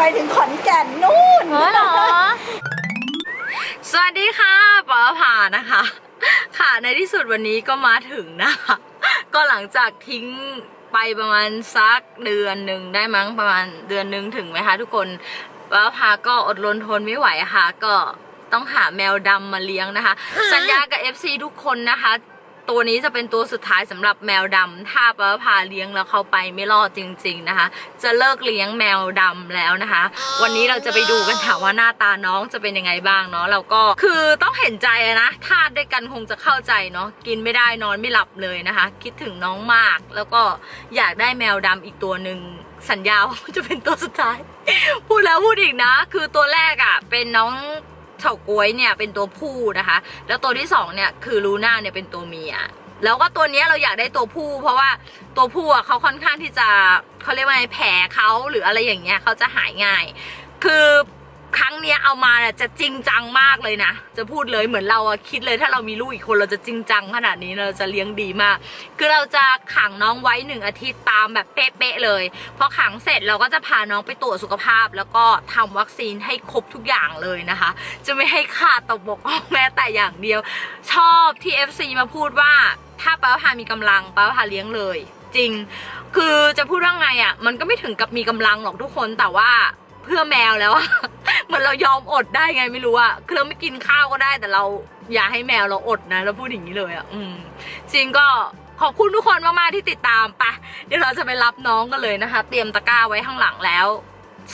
ไปถึงขอนแก่นนู่น เหรอ สวัสดีค่ะปอผ่านะคะ ค่ะในที่สุดวันนี้ก็มาถึงนะคะ ก็หลังจากทิ้งไปประมาณสักเดือนหนึ่งได้มั้งประมาณเดือนหนึ่งถึงไหมคะทุกคนปอผ่าก็อดรนทนไม่ไหวค่ะ ก็ต้องหาแมวดำมาเลี้ยงนะคะ สัญญากับ FC ทุกคนนะคะ ตัวนี้จะเป็นตัวสุดท้ายสำหรับแมวดำถ้าป้าพาเลี้ยงแล้วเขาไปไม่รอดจริง ๆนะคะ จะเลิกเลี้ยงแมวดำแล้วนะคะ วันนี้เราจะไปดูกันค่ะว่าหน้าตาน้องจะเป็นยังไงบ้างเนาะเราก็คือต้องเห็นใจอะนะทาสด้วยกันคงจะเข้าใจเนาะกินไม่ได้นอนไม่หลับเลยนะคะ คิดถึงน้องมากแล้วก็อยากได้แมวดำอีกตัวหนึ่งสัญญาว่าจะเป็นตัวสุดท้าย พูดแล้วพูดอีกนะ คือตัวแรกอะ่ะ เป็นน้อง เฉาก้วยเนี่ยเป็นตัวผู้นะคะ แล้วตัวที่สองเนี่ยคือลูน่าเนี่ยเป็นตัวเมียแล้วก็ตัวนี้เราอยากได้ตัวผู้ เพราะว่าตัวผู้อะเขาค่อนข้างที่จะเขาเรียกว่าไงแผลเขาหรืออะไรอย่างเงี้ยเขาจะหายง่าย คือ ครั้งเนี้ยเอามาเนี่ยจะจริงจังมากเลยนะ จะพูดเลยเหมือนเราอะคิดเลยถ้าเรามีลูกอีกคนเราจะจริงจังขนาดนี้เราจะเลี้ยงดีมาก คือเราจะขังน้องไว้หนึ่งอาทิตย์ตามแบบเป๊ะๆเลยพอขังเสร็จเราก็จะพาน้องไปตรวจสุขภาพ แล้วก็ทำวัคซีนให้ครบทุกอย่างเลยนะคะ จะไม่ให้ขาดตกบกพร่องแม้แต่อย่างเดียว ชอบที่ FC มาพูดว่าถ้าป้าพามีกำลังป้าพาเลี้ยงเลยจริง คือจะพูดว่าไงอะ่ะ มันก็ไม่ถึงกับมีกำลังหรอกทุกคนแต่ว่าเพื่อแมวแล้วอะ เหมือนเรายอมอดได้ไงไม่รู้อะคือเราไม่กินข้าวก็ได้แต่เราอย่าให้แมวเราอดนะเราพูดอย่างนี้เลยอะอืมจริงก็ขอบคุณทุกคนมากๆที่ติดตามปะเดี๋ยวเราจะไปรับน้องกันเลยนะคะ เตรียมตะกร้าไว้ข้างหลังแล้ว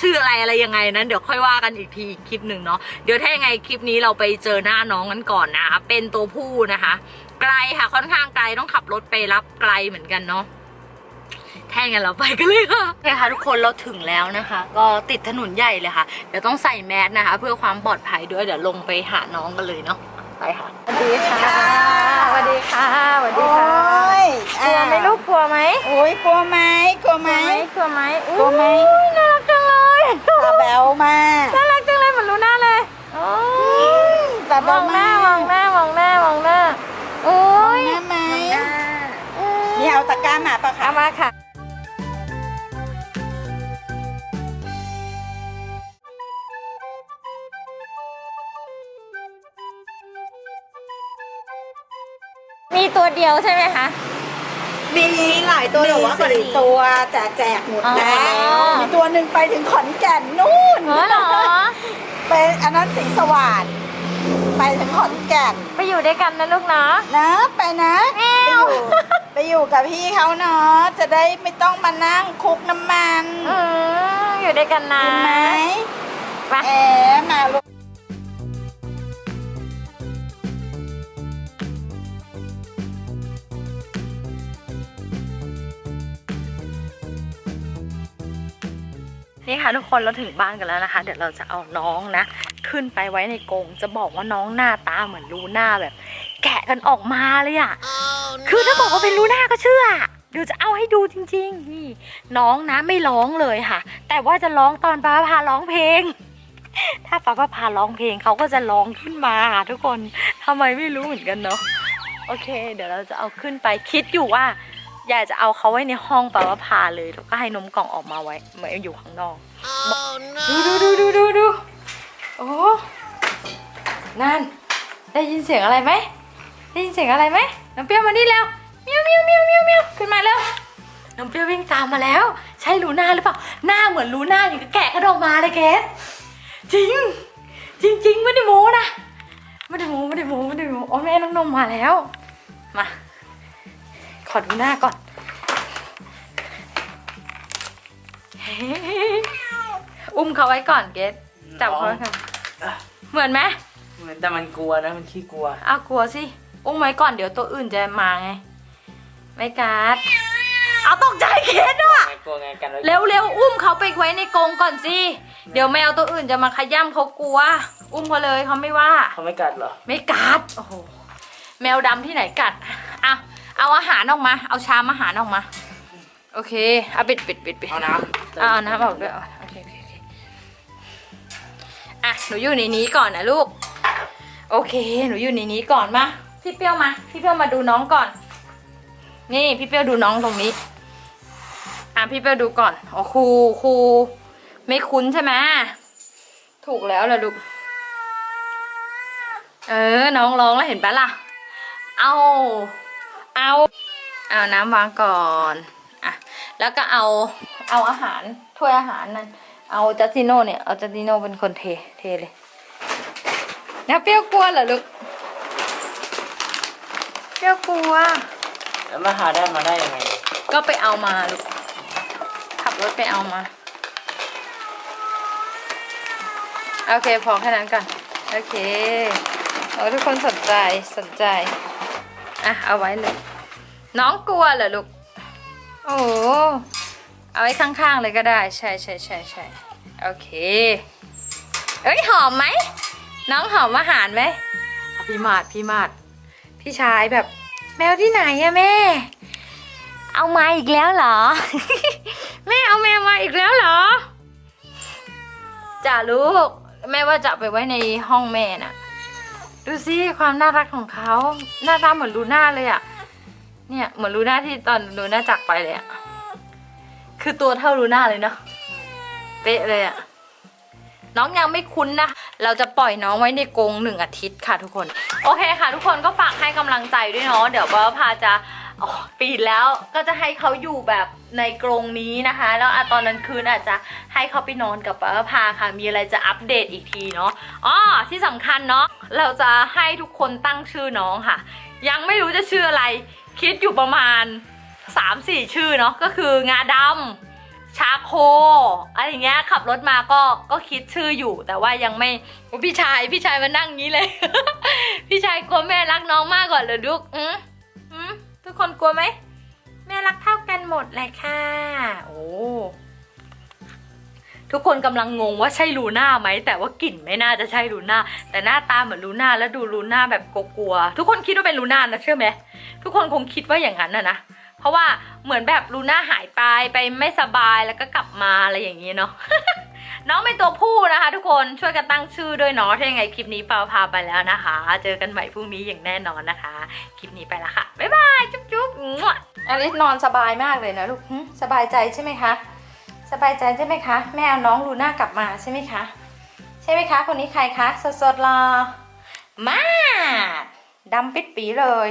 ชื่ออะไรอะไรยังไงนั้นเดี๋ยวค่อยว่ากันอีกทีอีกคลิปหนึ่งเนาะเดี๋ยวถ้ายังไงคลิปนี้เราไปเจอหน้าน้องกันก่อนนะเป็นตัวผู้นะคะ ไกลค่ะค่อนข้างไกลต้องขับรถไปรับไกลเหมือนกันเนาะ ถ้าอย่างนั้นเราไปกันเลยค่ะโอเคค่ะทุกคนเราถึงแล้วนะคะ ก็ติดถนนใหญ่เลยค่ะ เดี๋ยวต้องใส่แมสนะคะ เพื่อความปลอดภัยด้วยเดี๋ยวลงไปหาน้องกันเลยเนาะไปค่ะสวัสดีค่ะสวัสดีค่ะสวัสดีโอ้ค่ะยกลัวไหมลูกกลัวไหมโอ้ยกลัวไหมกลัวไหมกลัวไหมกลัวไหมอุ๊ยน่ารักจังเลย มีตัวเดียวใช่ไหมคะ มีหลายตัวแต่ว่าสี่ตัวแต่แจกหมดแล้วอ๋อมีตัวหนึ่งไปถึงขอนแก่นนู่นเออเหรอเป็นอันนั้นสีสว่านไปถึงขอนแก่นไปอยู่ด้วยกันนะลูกเนาะ นะไปนะไปอยู่ไปอยู่กับพี่เขาเนาะจะได้ไม่ต้องมานั่งคุกน้ำมันอืมอยู่ด้วยกันนะกินไหมไปแอมาลูก นี่ค่ะทุกคนเราถึงบ้านกันแล้วนะคะ เดี๋ยวเราจะเอาน้องนะ ขึ้นไปไว้ในกรงจะบอกว่าน้องหน้าตาเหมือนลูน่าแบบ แกะกันออกมาเลยอะ่ะคือถ้าบอกว่าเป็นลูน่าก็เชื่อเดี๋ยวจะเอาให้ดูจริงๆนี่น้องนะไม่ร้องเลยค่ะ แต่ว่าจะร้องตอนป้าพาร้องเพลง ถ้าป้าพาร้องเพลงเขาก็จะร้องขึ้นมาค่ะทุกคนทำไมไม่รู้เหมือนกันเนาะโอเค เดี๋ยวเราจะเอาขึ้นไปคิดอยู่ว่า อยากจะเอาเขาไว้ในห้องป้าพาเลยแล้วก็ให้นมกล่องออกมาไว้ไม่อยู่ข้างนอกดูดูดูดูดูดูโอ้นั่น ได้ยินเสียงอะไรไหมได้ยินเสียงอะไรไหมน้องเปรี้ยวมานี่แล้วเมียวเมียวเมียวเมียวเมียวขึ้นมาแล้วน้องเปรี้ยววิ่งตามมาแล้ว ใช่ลูน่าหรือเปล่าหน้าเหมือนลูน่าอย่างกับแกะกระโดดมาเลยเกสจริง จริงจริงไม่ได้โม้นะไม่ได้โม้ไม่ได้โม้ไม่ได้โม้โอ้แม่น้องนมมาแล้วมา ขอดูหน้าก่อน อุ้มเขาไว้ก่อนเกสจับเขาไว้ก่อนเหมือนไหมเหมือนแต่มันกลัวนะมันขี้กลัวอ้าวกลัวสิ อุ้มไว้ก่อนเดี๋ยวตัวอื่นจะมาไง ไม่กัดเอาตกใจเกสด้วยไม่กลัวไงกันไว้เร็วเร็วๆอุ้มเขาไปไว้ในกรงก่อนสิ เดี๋ยวแมวตัวอื่นจะมาขย้ำเขากลัว อุ้มเขาเลยเขาไม่ว่า เขาไม่กัดเหรอ ไม่กัด โอ้โห แมวดำที่ไหนกัดอะ เอาอาหารออกมา เอาชามอาหารออกมา โอเค เอาปิดปิดปิดปิดเอาน้ำเอาเอาน้ำออกด้วยเอาโอเคโอเคโอเคอะ หนูอยู่ในนี้ก่อนนะลูก โอเค หนูอยู่ในนี้ก่อนมา พี่เปรี้ยวมา พี่เปรี้ยวมาดูน้องก่อน นี่พี่เปรี้ยวดูน้องตรงนี้ อะพี่เปรี้ยวดูก่อน อ๋อครูครูไม่คุ้นใช่ไหมถูกแล้วล่ะลูก เออ น้องร้องแล้วเห็นปะล่ะ เอา เอาเอาน้ำวางก่อนอะแล้วก็เอาเอาอาหารถ้วยอาหารนั่นเอาจัสติโน่เนี่ยเอาจัสติโน่เป็นคนเทเทเลยแล้วเปรี้ยวกลัวเหรอลูกเปรี้ยวกลัว แล้วมาหาได้มาได้ยังไง ก็ไปเอามาลูกขับรถไปเอามาโอเคพอแค่นั้นก่อนโอเคโอ้ทุกคนสนใจสนใจอะเอาไว้เลย น้องกลัวเหรอลูก โอ้โหเอาไว้ข้างๆเลยก็ได้ ใช่ใช่ใช่ใช่โอเค เอ้ยหอมไหม น้องหอมอาหารไหมอะพี่มาดพี่มาดพี่ชายแบบ แมวที่ไหนอะแม่ เอามาอีกแล้วเหรอ แม่เอาแมวมาอีกแล้วเหรอจ้าลูก แม่ว่าจะเอาไปไว้ในห้องแม่น่ะ ดูสิความน่ารักของเขา หน้าตาเหมือนลูน่าเลยอะ เนี่ยเหมือนลูน่าที่ตอนลูน่าจากไปเลยอะคือตัวเท่าลูน่าเลยเนาะเป๊ะเลยอะน้องยังไม่คุ้นนะ เราจะปล่อยน้องไว้ในกรงหนึ่งอาทิตย์ค่ะทุกคน โอเคค่ะ ทุกคนก็ฝากให้กำลังใจด้วยเนาะ เดี๋ยวป้าพาจะปีแล้วก็จะให้เขาอยู่แบบในกรงนี้นะคะ แล้วอะตอนนั้นคืนอาจจะให้เขาไปนอนกับป้าพาค่ะ มีอะไรจะอัปเดตอีกทีเนาะ อ๋อที่สำคัญเนาะ เราจะให้ทุกคนตั้งชื่อน้องค่ะ ยังไม่รู้จะชื่ออะไร คิดอยู่ประมาณ 3-4 ชื่อเนาะก็คืองาดำชาโคอะไรเงี้ยขับรถมาก็ก็คิดชื่ออยู่ แต่ว่ายังไม่พี่ชายพี่ชายมานั่งงี้เลย พี่ชายกลัวแม่รักน้องมากกว่าเลยลูกอืมอืมทุกคนกลัวไหมแม่รักเท่ากันหมดเลยค่ะ โอ้ ทุกคนกำลังงงว่าใช่ลูน่าไหมแต่ว่ากลิ่นไม่น่าจะใช่ลูน่าแต่หน้าตาเหมือนลูน่าแล้วดูลูน่าแบบกลัวๆทุกคนคิดว่าเป็นลูน่านะเชื่อไหมทุกคนคงคิดว่าอย่างนั้นนะนะเพราะว่าเหมือนแบบลูน่าหายไปไปไม่สบายแล้วก็กลับมาอะไรอย่างนี้เนาะน้องเป็นตัวผู้นะคะ ทุกคนช่วยกันตั้งชื่อด้วยเนาะถ้ายังไงคลิปนี้ปาพาไปแล้วนะคะ เจอกันใหม่พรุ่งนี้อย่างแน่นอนนะคะ คลิปนี้ไปละค่ะบ๊ายบายจุ๊บจุ๊บอลิสนอนสบายมากเลยนะลูกสบายใจใช่ไหมคะ สบายใจใช่ไหมคะ แม่เอาน้องลูน่ากลับมาใช่ไหมคะ ใช่ไหมคะ คนนี้ใครคะ สดๆรอ มาดำปิดปีเลย